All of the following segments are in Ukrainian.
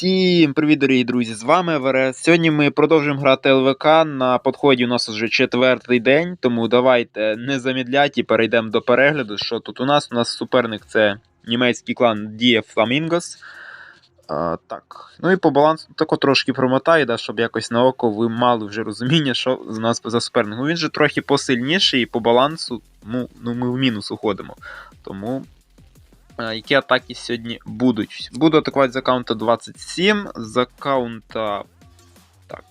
Всім привіт, дорогі друзі! З вами ВРС. Сьогодні ми продовжуємо грати ЛВК. На подході у нас вже четвертий день, тому давайте не замідлять і перейдемо до перегляду. Що тут у нас? У нас суперник це німецький клан Flamingos. А, так. Ну і по балансу тако трошки промотаю, да, щоб якось на око ви мали вже розуміння, що з нас за суперник. Ну він же трохи посильніший і по балансу ну, ну, ми в мінус уходимо. Тому які атаки сьогодні будуть. Буду атакувати з аккаунта 27, з аккаунта. Так.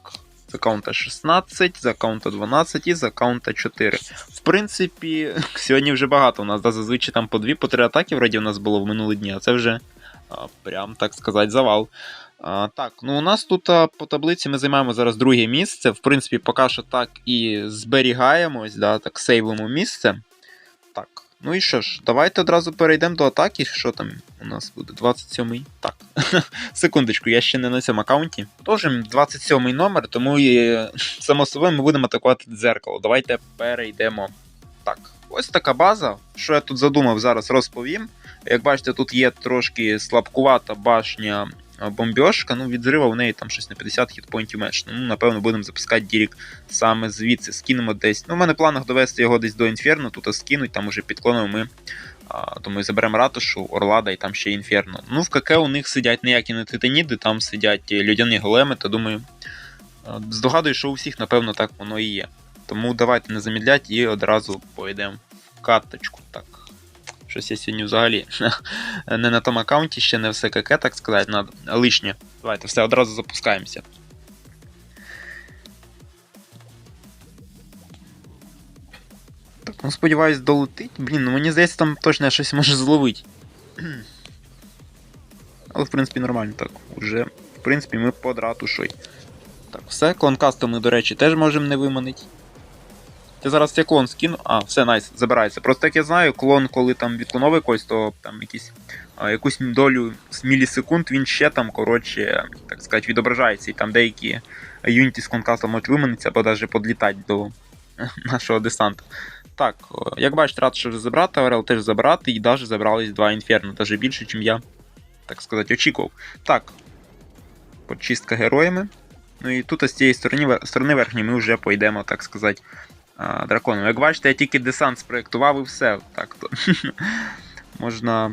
З аккаунта 16, з аккаунта 12 і з аккаунта 4. В принципі, сьогодні вже багато. У нас да, зазвичай там по 2-3 по атаки вроді у нас було в минулі дні, а це вже а, прям так сказати завал. А, Так, ну у нас тут а, по таблиці ми займаємо зараз друге місце. В принципі, поки що так і зберігаємось, да, так сейвимо місце. Так. Ну і що ж, давайте одразу перейдемо до атаки. Що там у нас буде? 27-й. Так. Секундочку, я ще не на цьому аккаунті. Продовжуємо 27-й номер, тому і само собою ми будемо атакувати дзеркало. Давайте перейдемо. Так, ось така база. Що я тут задумав, зараз розповім. Як бачите, тут є трошки слабкувата башня бомбьошка, ну від зрива в неї там щось на 50 хітпоінтів менше. Ну, напевно, будемо запускати Дірік саме звідси. Скинемо десь. Ну, в мене в планах довести його десь до Інферно, тут скинуть, там уже підклонимо ми. А, Тому заберемо ратушу, Орлада і там ще Інферно. Ну, в КК у них сидять ніякі не титаніди, там сидять людяні големи, то думаю. Здогадую, що у всіх, напевно, так воно і є. Тому давайте не замідлять і одразу поїдемо в карточку. Так. Щось я сьогодні взагалі не на тому аккаунті, ще не все КК, так сказати, надо. лишнє. Давайте все одразу запускаємося. Так, ну сподіваюсь, долетить. Блін, ну мені здається, там точно щось може зловити. Але, в принципі, нормально так. Уже, в принципі, ми под ратушою. Так, все, клонкасту ми, до речі, теж можемо не виманити. Я зараз цей клон скину. А, все, найс, забирається. Просто як я знаю, клон, коли там відклоновий когось, то там якісь, якусь долю з мілісекунд він ще там, коротше, так сказати, відображається. І там деякі юніті з клонкаста можуть виманитися або навіть подлітати до нашого десанту. Так, як бачите, рад, що забрати, АВРЛ теж забрати, і навіть забрались два інферно, навіть більше, ніж я, так сказати, очікував. Так, почистка героями. Ну і тут з цієї сторони сторони верхньої ми вже пойдемо, так сказати, драконом. Як бачите, я тільки десант спроєктував і все. Так то. Можна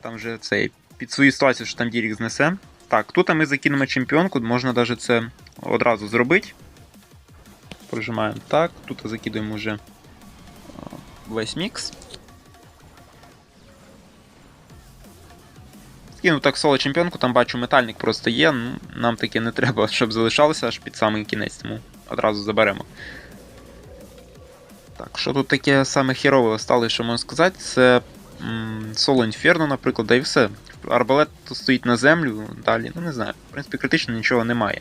там вже цей під свою ситуацію, що там Дірік знесе. Так, тут ми закинемо чемпіонку, можна навіть це одразу зробити. Прожимаємо так, тут закидуємо вже весь мікс. Скинув так соло чемпіонку, там бачу метальник просто є. Нам таке не треба, щоб залишалося аж під самий кінець, тому одразу заберемо. Так, що тут таке саме херове стало, що можна сказати, це Соло Інферно, наприклад, да і все. Арбалет тут стоїть на землю, далі, ну не знаю. В принципі, критично нічого немає.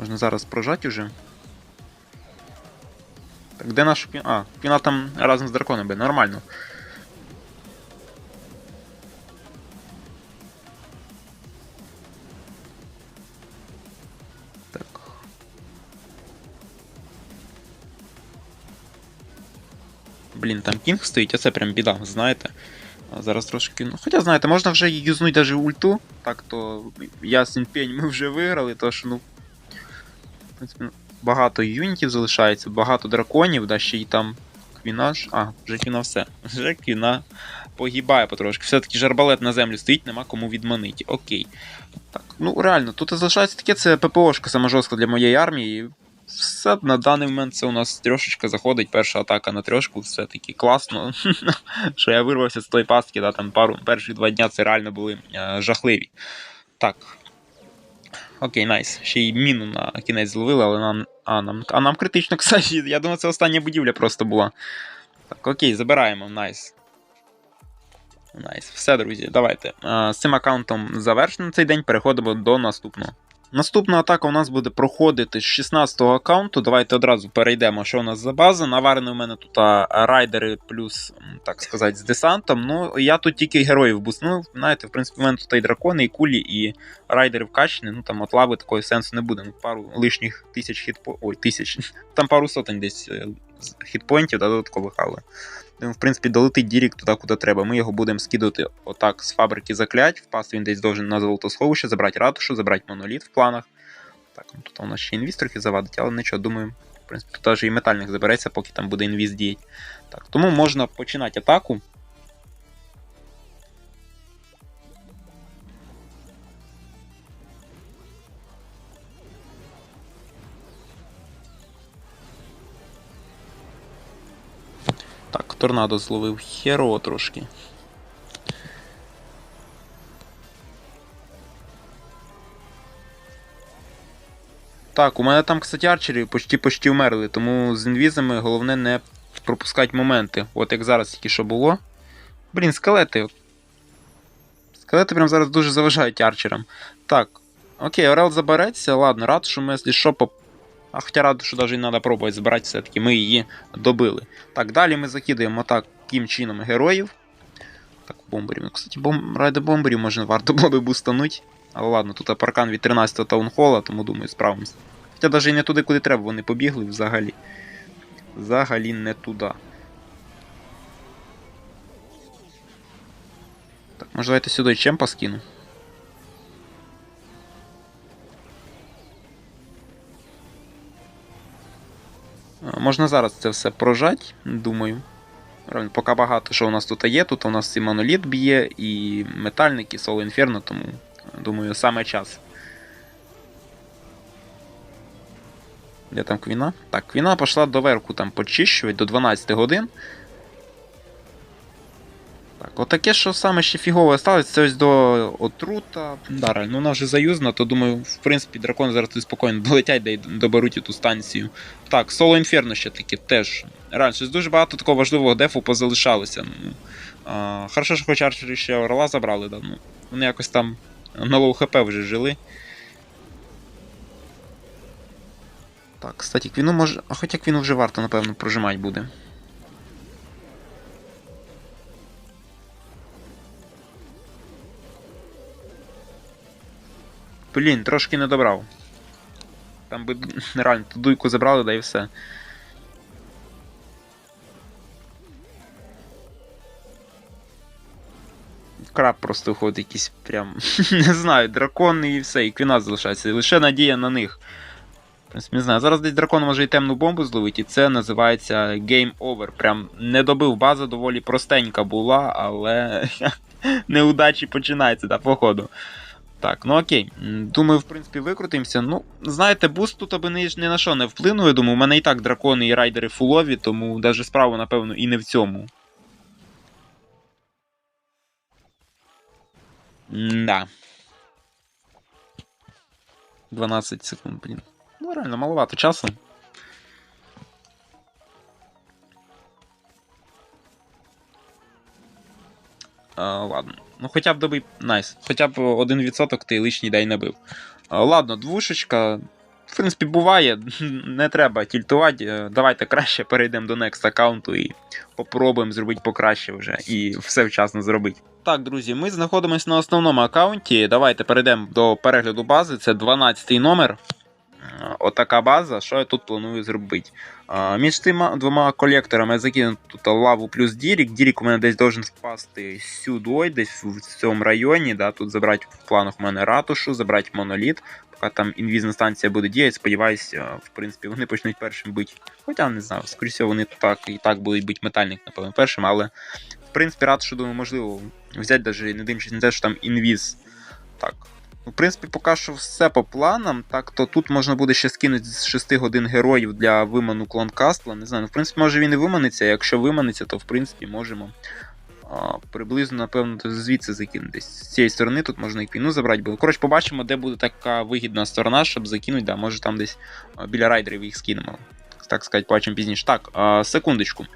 Можна зараз прожати вже. Так, де наш? А, піна там разом з драконом би, нормально. Блін, там кінг стоїть, а це прям біда, знаєте. Зараз трошки. Ну, Хоча, знаєте, можна вже юзнути навіть ульту. Так то ясен пень ми вже виграли, тож, ну. В принципі, багато юнітів залишається, багато драконів, да ще й там квіна ж. А, вже квіна все. Вже квіна погибає потрошки. Все-таки жарбалет на землю стоїть, нема кому відманити. Окей. Так, ну реально, тут залишається таке, це ППОшка сама жорстка для моєї армії. Все на даний момент це у нас трьошечка заходить. Перша атака на трьошку, все-таки класно. що я вирвався з тої пастки, да, там пару перші два дня це реально були е, жахливі. Так. Окей, найс. Ще й міну на кінець зловили, але нам. А, нам а нам критично, кстати, я думаю, це остання будівля просто була. Так, окей, забираємо, найс. Найс. Все, друзі, давайте. Е, з цим аккаунтом завершено цей день, переходимо до наступного. Наступна атака у нас буде проходити з 16-го аккаунту. Давайте одразу перейдемо, що у нас за база. Наварені у мене тут райдери плюс, так сказати, з десантом. Ну, я тут тільки героїв буснув. Знаєте, в принципі, у мене тут і дракони, і кулі, і райдери вкачені. Ну там от лави такої сенсу не буде. Ну, Пару лишніх тисяч хітпоінтів. Ой, тисяч. Там пару сотень десь е, хітпоінтів додаткових, але в принципі, долетить Дірік туди, куди треба. Ми його будемо скидувати отак з фабрики заклять. Впасти він десь должен на золотосховище, забрати ратушу, забрати моноліт в планах. Так, ну тут у нас ще інвіз завадить, але нічого, думаю. В принципі, тут теж і метальник забереться, поки там буде інвіз діяти. Так, тому можна починати атаку. Торнадо зловив херово трошки. Так, у мене там, кстати, арчери почти почти вмерли, тому з інвізами головне не пропускати моменти. От як зараз тільки що було. Блін, скелети. Скелети прям зараз дуже заважають арчерам. Так. Окей, Орел забереться, ладно, рад, що ми, якщо. А хоча рад, що навіть не треба пробувати збирати, все-таки ми її добили. Так, далі ми закидаємо таким чином героїв. Так, бомберів. Ну, кстати, бом... ради бомберів можна варто було би бустануть. Але ладно, тут паркан від 13-го таунхола, тому думаю, справимося. Хоча навіть і не туди, куди треба, вони побігли взагалі. Взагалі не туди. Так, може давайте сюди чемпа скину. Можна зараз це все прожати, думаю. Поки багато що у нас тут є. Тут у нас і моноліт б'є, і метальник, і соло інферно, тому думаю, саме час. Де там квіна? Так, квіна пішла до верху там почищувати до 12 годин. Так, отаке, що саме ще фігове сталося, це ось до отрута. Да, реально, ну вона вже заюзана, то думаю, в принципі, дракон зараз тут спокійно долетять, де й доберуть ту станцію. Так, соло інферно ще таки теж. Реально, щось дуже багато такого важливого дефу позалишалося. Ну, а, хорошо, що хоч арчери ще орла забрали, да, ну, вони якось там на лоу хп вже жили. Так, кстати, квіну може. А хоча квіну вже варто, напевно, прожимати буде. Блін, трошки не добрав. Там би реально ту дуйку забрали, да і все. Краб просто виходить якийсь прям. не знаю, дракон і все, і квіна залишається. Лише надія на них. В принципі, не знаю. Зараз десь дракон може і темну бомбу зловити, і це називається Game Over. Прям не добив база, доволі простенька була, але неудачі починаються, та, походу. Так, ну окей. Думаю, в принципі, викрутимося. Ну, знаєте, буст тут аби ні, на що не вплинув. Я думаю, у мене і так дракони і райдери фулові, тому навіть справа, напевно, і не в цьому. Да. 12 секунд, блін. Ну, реально, маловато часу. А, ладно. Ну, хоча б добий. Найс. Хоча б один відсоток ти лишній дай набив. Ладно, двушечка. В принципі, буває, не треба тільтувати. Е, Давайте краще перейдемо до next аккаунту і попробуємо зробити покраще вже і все вчасно зробити. Так, друзі, ми знаходимося на основному аккаунті. Давайте перейдемо до перегляду бази. Це 12 номер. Е, Отака база, що я тут планую зробити. Між тими двома колекторами я закину тут лаву плюс Дірік. Дірік у мене десь должен впасти сюди, десь в цьому районі. Да, Тут забрати в планах у мене ратушу, забрати моноліт. Поки там інвізна станція буде діяти, сподіваюся, в принципі, вони почнуть першим бити. Хоча не знаю, скоріше вони так і так будуть бити метальник, напевно, першим, але в принципі ратушу, думаю, можливо взяти, навіть не дивлячись на те, що там інвіз. Так. Ну, в принципі, поки що все по планам. Так, то тут можна буде ще скинути з 6 годин героїв для виману клон Кастла. Не знаю, ну, в принципі, може він і виманиться. Якщо виманиться, то в принципі можемо а, приблизно, напевно, звідси закинути. З цієї сторони тут можна і квіну забрати. Було. Коротше, побачимо, де буде така вигідна сторона, щоб закинути. Да, може там десь біля райдерів їх скинемо. Так сказати, побачимо пізніше. Так, а, секундочку.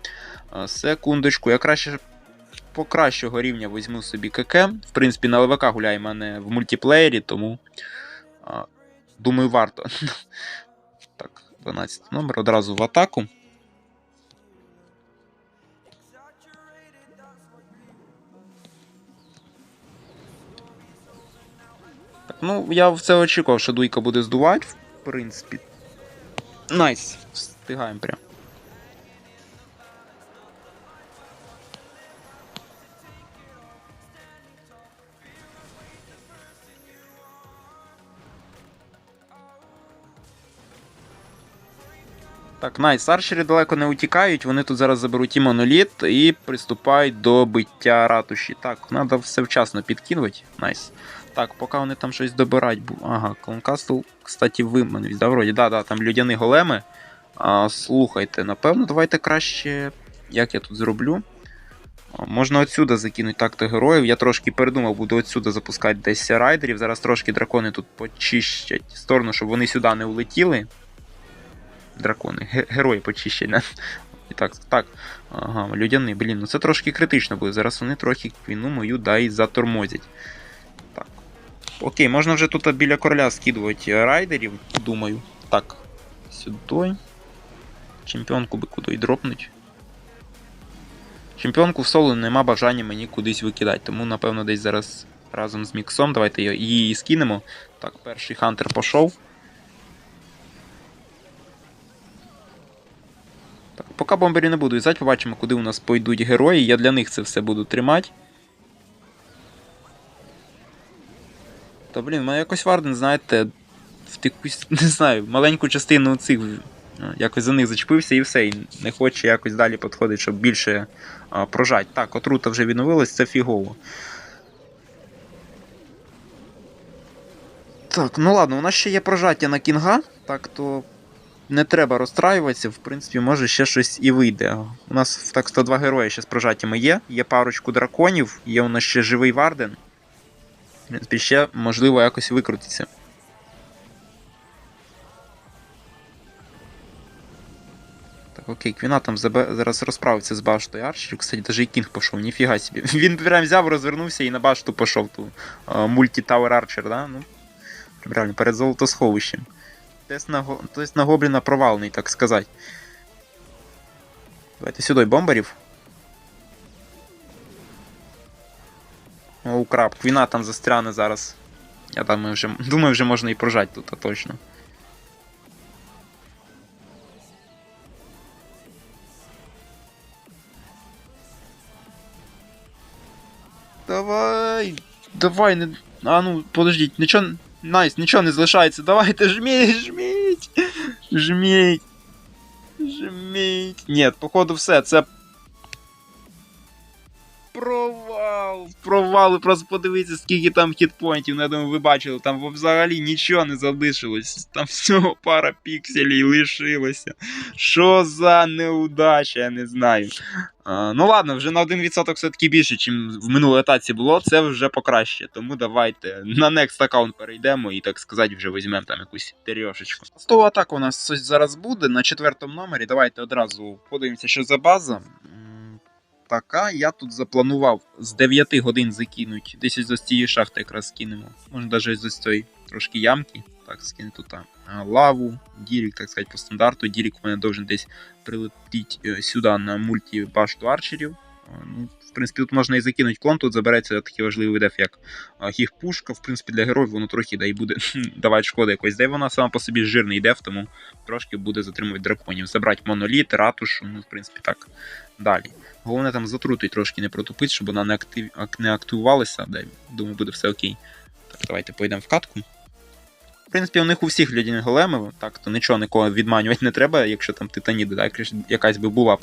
Секундочку, я краще покращого рівня візьму собі КК. В принципі, на ЛВК гуляє в мене в мультиплеєрі, тому а, думаю, варто. Так, 12 номер одразу в атаку. Так, ну, я в це очікував, що дуйка буде здувати, в принципі. Найс, встигаємо прям. Так, найс, арчери далеко не утікають, вони тут зараз заберуть і моноліт і приступають до биття ратуші. Так, треба все вчасно підкинути. Найс. Так, поки вони там щось добирають. Ага, Клонкастл, кстати, виманився, да, вроді. Да, да, там людяні големи. А, слухайте, напевно, давайте краще. Як я тут зроблю? Можна отсюди закинути так-то героїв. Я трошки передумав, буду отсюди запускати десь райдерів. Зараз трошки дракони тут почищать сторону, щоб вони сюди не улетіли. Дракони, ге- герої почищать. І так, так. Ага, людяний, блін, ну це трошки критично буде. Зараз вони трохи війну мою да і затормозять. Так. Окей, можна вже тут біля короля скидувати райдерів, думаю. Так. Сюди. Чемпіонку би куди дропнуть. Чемпіонку в соло нема бажання мені кудись викидати, тому напевно десь зараз разом з міксом. Давайте її скинемо. Так, перший хантер пішов. Поки бомбері не буду в'язати, побачимо, куди у нас пойдуть герої. Я для них це все буду тримати. Та блін, мене якось Варден, знаєте, в якусь, не знаю, маленьку частину цих. Якось за них зачепився і все. І не хоче якось далі підходити, щоб більше а, прожать. Так, отрута вже відновилась, це фігово. Так, ну ладно, у нас ще є прожаття на кінга, так то не треба розстраюватися, в принципі, може ще щось і вийде. У нас так 102 герої ще з прожаттями є. Є парочку драконів, є у нас ще живий Варден. В принципі, ще можливо якось викрутиться. Так, окей, Квіна там зараз розправиться з баштою Арчерів. Кстати, даже і Кінг пішов, ніфіга собі. Він прям взяв, розвернувся і на башту пішов ту мульті Тауер Арчер, да? Ну, прям реально, перед золотосховищем. Тест на, тест на гобліна провалений, так сказати. Давайте сюди бомбарів. О, краб, Квіна там застряне зараз. Я думаю, вже, думаю, вже можна і прожати тут, а точно. Давай. Давай, не. А ну, подождіть, нічого. Найс, нічого не залишається. Давайте, жміть, жміть. Жміть. Жміть. Ні, походу все, це. Провал! Провал, ви просто подивіться, скільки там хітпоінтів, ну, я думаю, ви бачили, там взагалі нічого не залишилось. Там всього пара пікселів лишилося. Що за неудача, я не знаю. А, ну ладно, вже на 1% все-таки більше, ніж в минулій атаці було, це вже покраще. Тому давайте на next аккаунт перейдемо і, так сказати, вже візьмемо там якусь терйошечку. З того атаку у нас щось зараз буде на четвертому номері. Давайте одразу подивимося, що за база. Така, я тут запланував з 9 годин закинуть. Десь з цієї шахти якраз скинемо. Може навіть з цієї трошки ямки. Так, скину тут лаву, дірік, так сказати, по стандарту. Дірік у мене должен десь прилетіть е, сюди на мульті башту арчерів. Ну, в принципі, тут можна і закинути клон, тут забереться такий важливий видав, як гіг-пушка. В принципі, для героїв воно трохи да, і буде давати шкоди якось. Де вона сама по собі жирний деф, тому трошки буде затримувати драконів. Забрати моноліт, ратушу, ну, в принципі, так далі. Головне там затрутить трошки не протупити, щоб вона не, актив... ак- не активувалася. Да, думаю, буде все окей. Так, давайте поїдемо в катку. В принципі, у них у всіх людяних големи, так, то нічого нікого відманювати не треба, якщо там титаніди, так, якась би була б.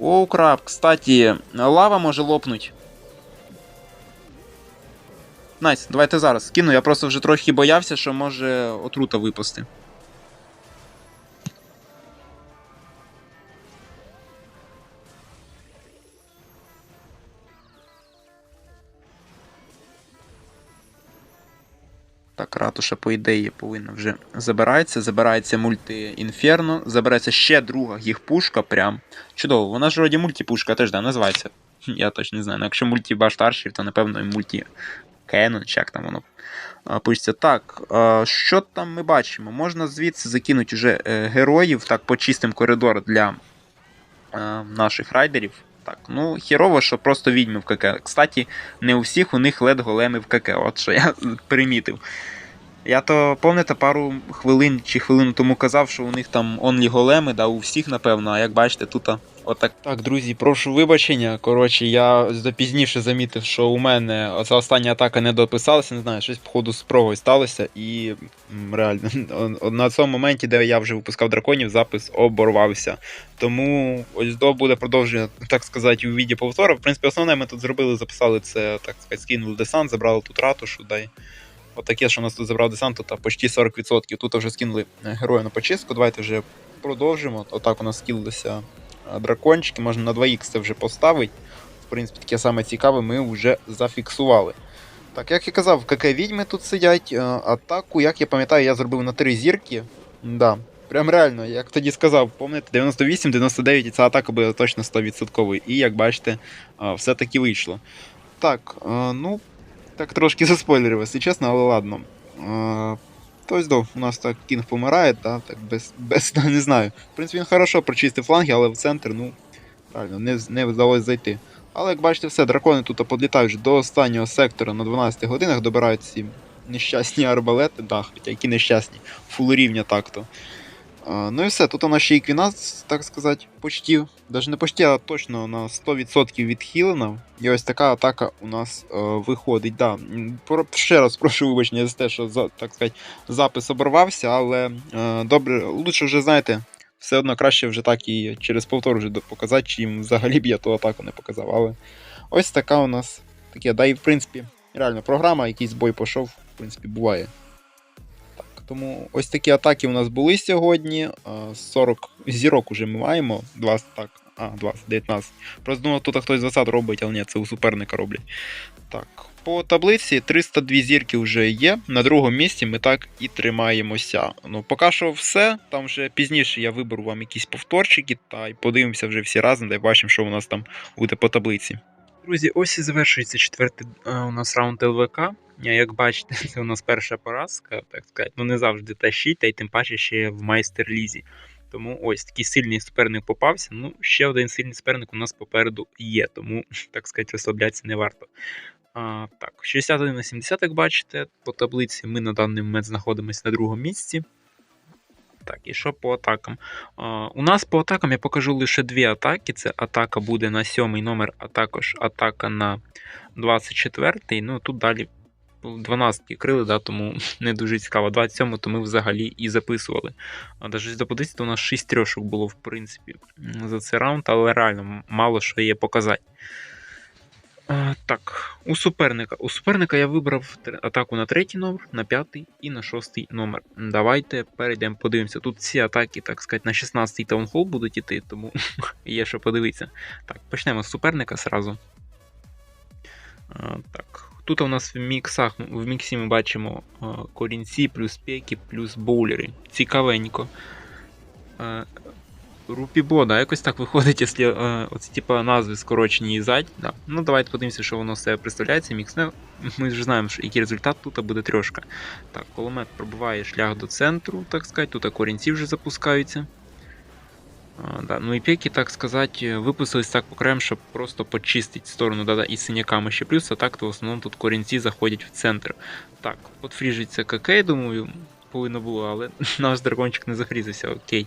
О, краб, кстати, лава може лопнуть. Найс, давайте зараз скину. Я просто вже трохи боявся, що може отрута випасти. Ратуша, по ідеї, повинна вже забирається. Забирається мульти Інферно, забирається ще друга гіг-пушка прям. Чудово, вона ж вроді мультипушка теж да, називається. Я точно не знаю. Ну, якщо мультібаш старший, то напевно і мульті Canon, чи як там воно пишеться. Так, що там ми бачимо? Можна звідси закинути вже е, героїв, так, по чистим коридор для е, наших райдерів. Так, ну хірово, що просто відьми в КК. Кстати, не у всіх у них лед големи в КК, от що я примітив. Я то пам'ятаєте, пару хвилин чи хвилину тому казав, що у них там онлі големи, да, у всіх, напевно, а як бачите, тут Отак. Так, друзі, прошу вибачення. Коротше, я запізніше замітив, що у мене оця остання атака не дописалася, не знаю, щось походу з прогою сталося, і реально на цьому моменті, де я вже випускав драконів, запис оборвався. Тому ось до буде продовження, так сказати, у віді повтора. В принципі, основне ми тут зробили, записали це, так сказати, скинули десант, забрали тут ратушу, дай. Отаке, що нас тут забрав десант, тут а, почти 40%. Тут вже скинули е, героя на почистку. Давайте вже продовжимо. Отак у нас скинулися дракончики, можна на 2х це вже поставити. В принципі, таке саме цікаве ми вже зафіксували. Так, як я казав, КК відьми тут сидять. Атаку, як я пам'ятаю, я зробив на 3 зірки. Да. Прям реально, як тоді сказав, пам'ятаєте, 98-99 і ця атака буде точно 100%. І як бачите, все таки вийшло. Так, ну, так трошки заспойлерив, якщо чесно, але ладно. А, Тобто, у нас так кінг помирає, та, так без, без не знаю. В принципі, він хорошо прочистив фланги, але в центр, ну, правильно, не, не вдалося зайти. Але як бачите, все, дракони тут подлітають до останнього сектора на 12 годинах, добирають ці нещасні арбалети, да, хоча які нещасні, фул рівня так-то. Ну і все, тут у нас ще і квінас, так сказати, почти, навіть не почти, а точно на 100% відхилена. І ось така атака у нас е, виходить. Да. Про- Ще раз прошу вибачення за те, що за, так сказати, запис оборвався, але е, добре, лучше вже знаєте, все одно краще вже так і через повтор вже показати, чим взагалі б я ту атаку не показав. Але ось така у нас таке. Да і в принципі, реально, програма, якийсь бой пішов, в принципі, буває. Тому ось такі атаки у нас були сьогодні. Е, 40 зірок уже ми маємо. 20, так, а, 20, 19. Просто думав, тут хтось 20 робить, але ні, це у суперника роблять. Так, по таблиці 302 зірки вже є. На другому місці ми так і тримаємося. Ну, поки що все. Там вже пізніше я виберу вам якісь повторчики та й подивимося вже всі разом, дай бачимо, що у нас там буде по таблиці. Друзі, ось і завершується четвертий е, у нас раунд ЛВК. Як бачите, це у нас перша поразка, так сказати. Ну не завжди тащить, та й тим паче ще в майстер-лізі. Тому ось такий сильний суперник попався. Ну, ще один сильний суперник у нас попереду є, тому, так сказати, розслаблятися не варто. А, так, 61 на 70, як бачите, по таблиці ми на даний момент знаходимося на другому місці. Так, і що по атакам? А, у нас по атакам я покажу лише дві атаки. Це атака буде на сьомий номер, а також атака на 24-й. Ну тут далі 12 крили, да, тому не дуже цікаво. 27 то ми взагалі і записували. А навіть позиції, то у нас 6 трьошок було, в принципі, за цей раунд, але реально мало що є показати. Так, у суперника. У суперника я вибрав атаку на третій номер, на п'ятий і на шостий номер. Давайте перейдемо, подивимося. Тут всі атаки, так сказати, на 16-й таунхол будуть іти, тому є що подивитися. Так, почнемо з суперника сразу. Так. Тут у нас в міксах, в міксі ми бачимо корінці, плюс пеки, плюс боулери. Цікавенько. А, Рупібо, якось так виходить, якщо е, оці типа назви скорочені і зать. Да. Ну давайте подивимося, що воно з себе представляє, цей мікс. Ну, ми вже знаємо, що який результат тут буде трьошка. Так, кулемет пробиває шлях до центру, так сказати, тут корінці вже запускаються. А, да. Ну і пеки, так сказати, випустились так окремо, щоб просто почистити сторону да, да, і синяками ще плюс, а так то в основному тут корінці заходять в центр. Так, от фріжиться КК, думаю, повинно було, але наш дракончик не захрізався, окей.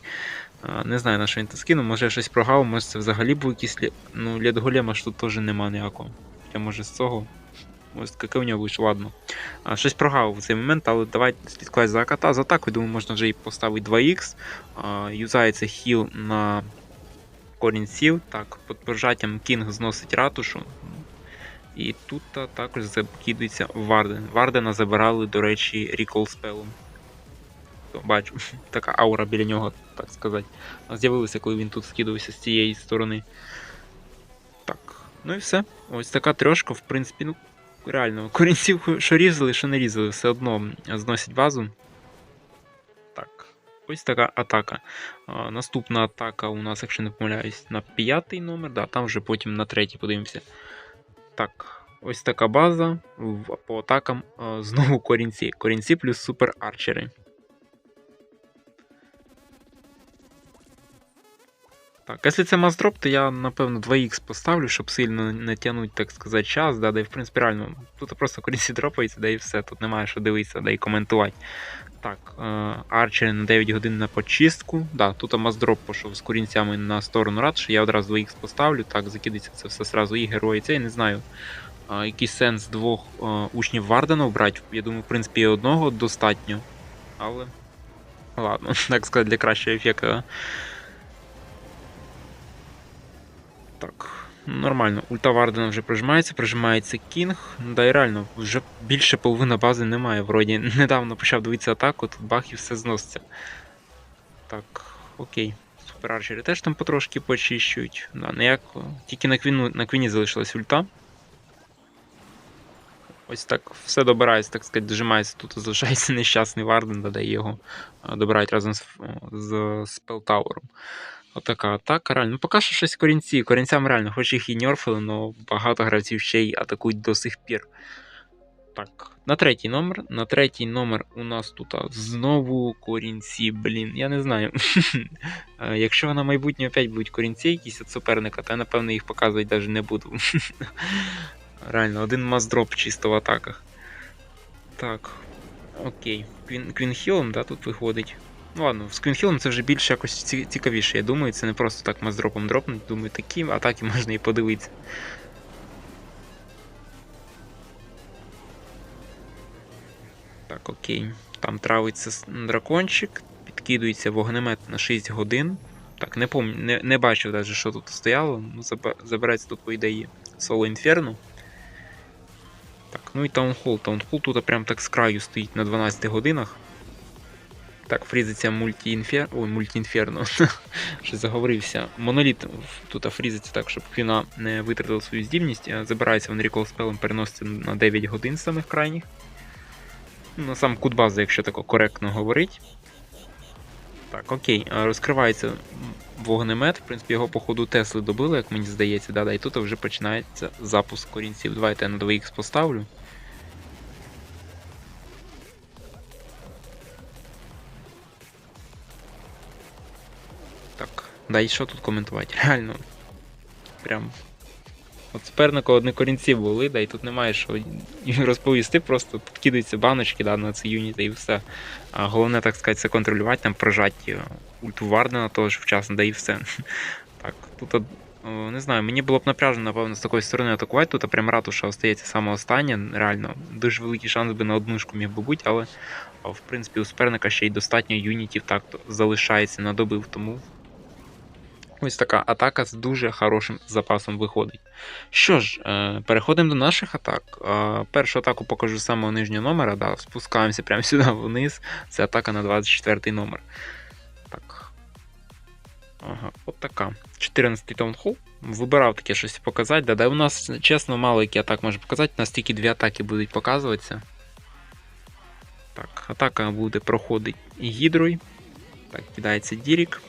Не знаю, на що він це скинув, може я щось прогав, може це взагалі був якийсь лі... Ну, лідголема ж тут теж нема ніякого. Я може з цього. Ось таке в нього вийшло, ладно. А, щось прогав в цей момент, але давайте слідкувати за кота. За атакою, думаю, можна вже і поставити 2х. А, юзається хіл на корінців. Так, під прожаттям Кінг зносить ратушу. І тут також закидується Варден. Вардена забирали, до речі, рікол спелом. То Бачу, така аура біля нього, так сказати. З'явилася, коли він тут скидувався з цієї сторони. Так, ну і все. Ось така трьошка, в принципі, ну, реально, корінців, що різали, що не різали, все одно зносять базу. Так, ось така атака. А, наступна атака у нас, якщо не помиляюсь, на п'ятий номер, да, там вже потім на третій подивимося. Так, ось така база. По атакам знову корінці. Корінці плюс супер Так, якщо це маздроп, то я, напевно, 2х поставлю, щоб сильно не тягнути, так сказати, час, да, да в принципі реально, тут просто корінці дропаються, да і все, тут немає що дивитися, да і коментувати. Так, е, Арчер на 9 годин на почистку. Да, тут Маздроп пішов з корінцями на сторону ратуші. Я одразу їх поставлю. Так, закидається це все сразу і герої. Це я не знаю. Який сенс двох е, учнів Вардена брати. Я думаю, в принципі, і одного достатньо. Але. Ладно, так сказати, для кращого ефекту. Так. Нормально, ульта Вардена вже прижимається, прижимається Кінг. Да і реально, вже більше половина бази немає. Вроді недавно почав дивитися атаку, тут бах і все зноситься. Так, окей. Суперарчери теж там потрошки почищують. Да, ніяко. Тільки на квіну, на квіні залишилась ульта. Ось так все добирається, так сказати, дожимається. Тут залишається нещасний Варден, додає його добирають разом з, з Спелтауером. Отака атака, реально. Ну, поки що щось корінці. Корінцям реально, хоч їх і нерфили, але багато гравців ще й атакують до сих пір. Так, на третій номер. На третій номер у нас тут а, знову корінці, блін, я не знаю. Якщо на майбутнє опять будуть корінці якісь від суперника, то я напевно їх показувати навіть не буду. Реально, один маздроп чисто в атаках. Так. Окей. Квін, Квінхілом, да, тут виходить. Ну ладно, з Квінхілом це вже більше якось цікавіше, я думаю. Це не просто так маздропом дропнуть. Думаю, такі атаки можна і подивитися. Так, окей. Там травиться дракончик, підкидується вогнемет на 6 годин. Так, не помню, не, не бачив навіть, що тут стояло. Ну, забе- забереться тут, по ідеї, соло інферно. Так, ну і таунхол. Таунхол тут прям так з краю стоїть на 12 годинах. Так, фрізиться мультіінфер... Мультіінферно. Щось заговорився. Моноліт тут фрізиться так, щоб квіна не витратила свою здібність. Забирається в Recall спелем, переноситься на 9 годин самих крайніх. Ну, сам кут якщо тако коректно говорить. Так, окей. Розкривається вогнемет. В принципі, його, походу, Тесли добили, як мені здається. Да, да, і тут вже починається запуск корінців. Давайте я на 2х поставлю. Да і що тут коментувати? Реально. Прям. От суперника одні корінці були, да і тут немає що розповісти, просто підкидаються баночки да, на ці юніти і все. А головне, так сказати, це контролювати, там прожати ульту Вардена теж вчасно, да і все. Так, тут не знаю, мені було б напряжно, напевно, з такої сторони атакувати. Тут прям ратуша остається саме остання. Реально, дуже великий шанс би на однушку міг би бути, але в принципі у суперника ще й достатньо юнітів так залишається на добив, тому ось така атака з дуже хорошим запасом виходить. Що ж, е, переходимо до наших атак. Е, Першу атаку покажу з самого нижнього номера, да, спускаємося прямо сюди вниз. Це атака на 24 номер. Так. Ага, от така. 14 таунхол. Вибирав таке щось показати. Да, да, у нас, чесно, мало які атак може показати. У нас тільки дві атаки будуть показуватися. Так, атака буде проходить гідрой. Так, кидається Дірік.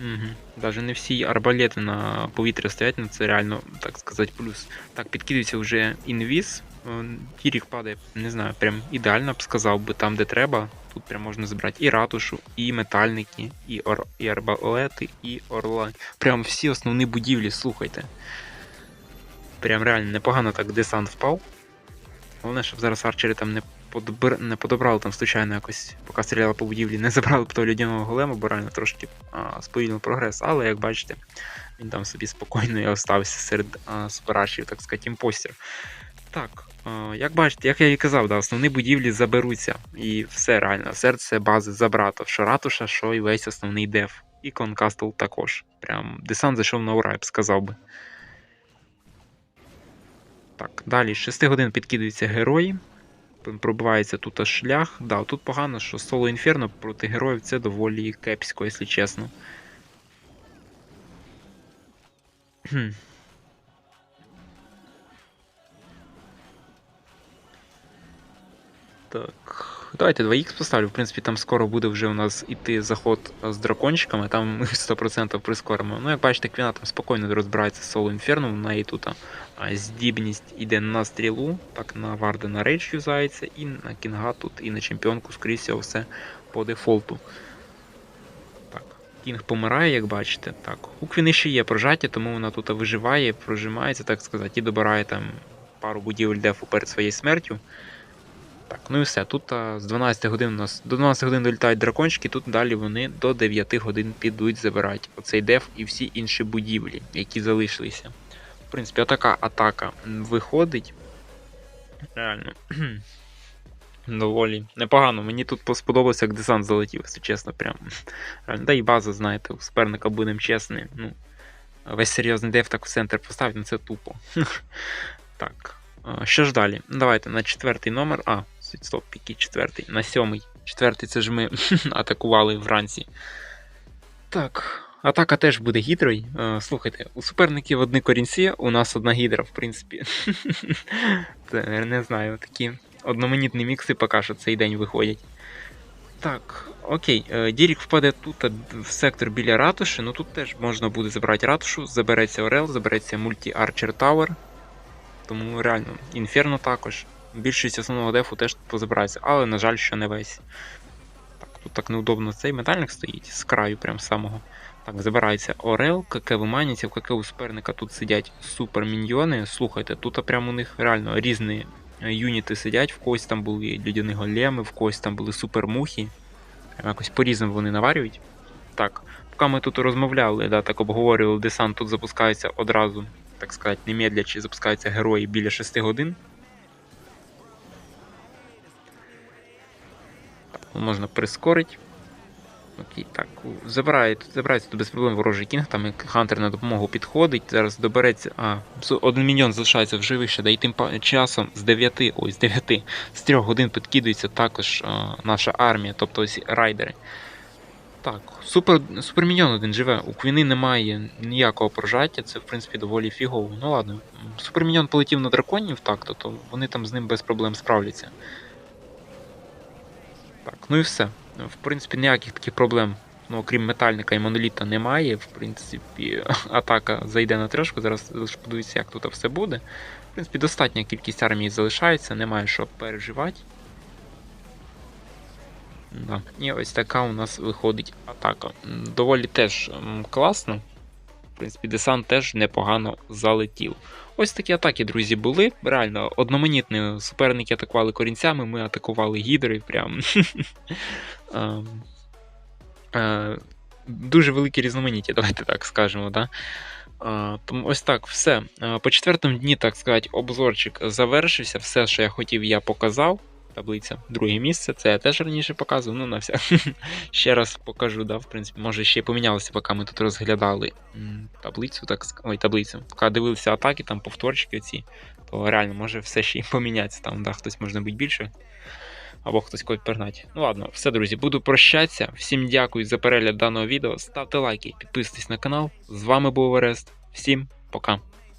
Угу. Даже не всі арбалети на повітря стоять, ну це реально, так сказати, плюс. Так, підкидується вже інвіз. Е, Дірік падає, не знаю, прям ідеально б сказав би там, де треба. Тут прям можна забрати і ратушу, і метальники, і, ор... і арбалети, і орла. Прям всі основні будівлі, слухайте. Прям реально непогано так десант впав. Головне, щоб зараз арчери там не подбир... не подобрали там случайно якось, поки стріляли по будівлі, не забрали б того людяного голема, бо реально трошки а, сповільнив прогрес. Але як бачите, він там собі спокійно і остався серед а, суперачів, так сказати, імпостер. Так, а, як бачите, як я і казав, да, основні будівлі заберуться. І все реально, серце бази забрато. Що ратуша, що і весь основний деф. І Конкастл також. Прям десант зайшов на ура, я б сказав би. Так, далі з 6 годин підкидаються герої. Пробивається тут аж шлях. Да, тут погано, що соло інферно проти героїв це доволі кепсько, якщо чесно. Так. Давайте 2х поставлю. В принципі, там скоро буде вже у нас іти заход з дракончиками, там ми 100% прискоримо. Ну, як бачите, квіна там спокійно розбирається з соло інферно, в неї тут здібність іде на стрілу, так на Варда на рейдж юзається, і на кінга тут, і на чемпіонку, скоріше всього, все по дефолту. Кінг помирає, як бачите. Так, у квіни ще є прожаття, тому вона тут виживає, прожимається, так сказати, і добирає там пару будівель дефу перед своєю смертю. Так, ну і все. Тут а, з 12 годин у нас до 12 годин долітають дракончики, тут далі вони до 9 годин підуть забирати оцей деф і всі інші будівлі, які залишилися. В принципі, отака атака виходить. Реально. Доволі непогано. Мені тут сподобалося, як десант залетів, якщо чесно, прям. Реально. Да і база, знаєте, у суперника будемо чесним. Ну, весь серйозний деф так в центр поставити, ну це тупо. Так. Що ж далі? Давайте на четвертий номер. А, стоп, який четвертий. На сьомий. Четвертий це ж ми атакували вранці. Так. Атака теж буде гідрою. Е, Слухайте, у суперників одні корінці, у нас одна гідра, в принципі. Це не знаю, такі одноманітні мікси поки цей день виходять. Так, окей, е, Дірік впаде тут в сектор біля ратуші, ну тут теж можна буде забрати ратушу, забереться Орел, забереться мульті Арчер Тауер. Тому реально, Інферно також. Більшість основного дефу теж позабирається, але, на жаль, що не весь. Так, тут так неудобно цей метальник стоїть з краю, прям самого. Так, забирається Орел, КК виманяться, в КК у суперника тут сидять супер міньйони. Слухайте, тут прям у них реально різні е, юніти сидять, в когось там були людяні големи, в когось там були супермухи. Якось по-різному вони наварюють. Так, поки ми тут розмовляли, да, так обговорювали, десант тут запускається одразу, так сказати, немедляче запускаються герої біля 6 годин. Можна прискорити. Окей, так. Забирає, забирається тут без проблем ворожий кінг, там як Хантер на допомогу підходить. Зараз добереться. А, один міньйон залишається в живих ще, да і тим часом з 9, ой, з 9, з 3 годин підкидується також а, наша армія, тобто ось райдери. Так, супер, суперміньйон один живе. У Квіни немає ніякого прожаття, це в принципі доволі фігово. Ну ладно. Суперміньйон полетів на драконів, так, то, то вони там з ним без проблем справляться. Так, ну і все. В принципі, ніяких таких проблем, ну, окрім метальника і моноліта, немає. В принципі, атака зайде на трешку. Зараз лише подивіться, як тут все буде. В принципі, достатня кількість армії залишається, немає що переживати. Да. І ось така у нас виходить атака. Доволі теж класно. В принципі, десант теж непогано залетів. Ось такі атаки, друзі, були. Реально, одноманітні суперники атакували корінцями, ми атакували гідри. Прям. Ем, е, Дуже великі різноманіття, давайте так скажемо. Да? Е, Тому ось так, все. Е, По четвертому дні, так сказати, обзорчик завершився. Все, що я хотів, я показав. Таблиця друге місце, це я теж раніше показував, ну на все. ще раз покажу, да, в принципі, може ще помінялося, поки ми тут розглядали таблицю, так ой, таблицю. Поки дивилися атаки, там повторчики ці, то реально може все ще й помінятися. Там, да, хтось може бути більше, або хтось когось пернать. Ну ладно, все, друзі, буду прощатися. Всім дякую за перегляд даного відео. Ставте лайки, підписуйтесь на канал. З вами був Орест. Всім пока.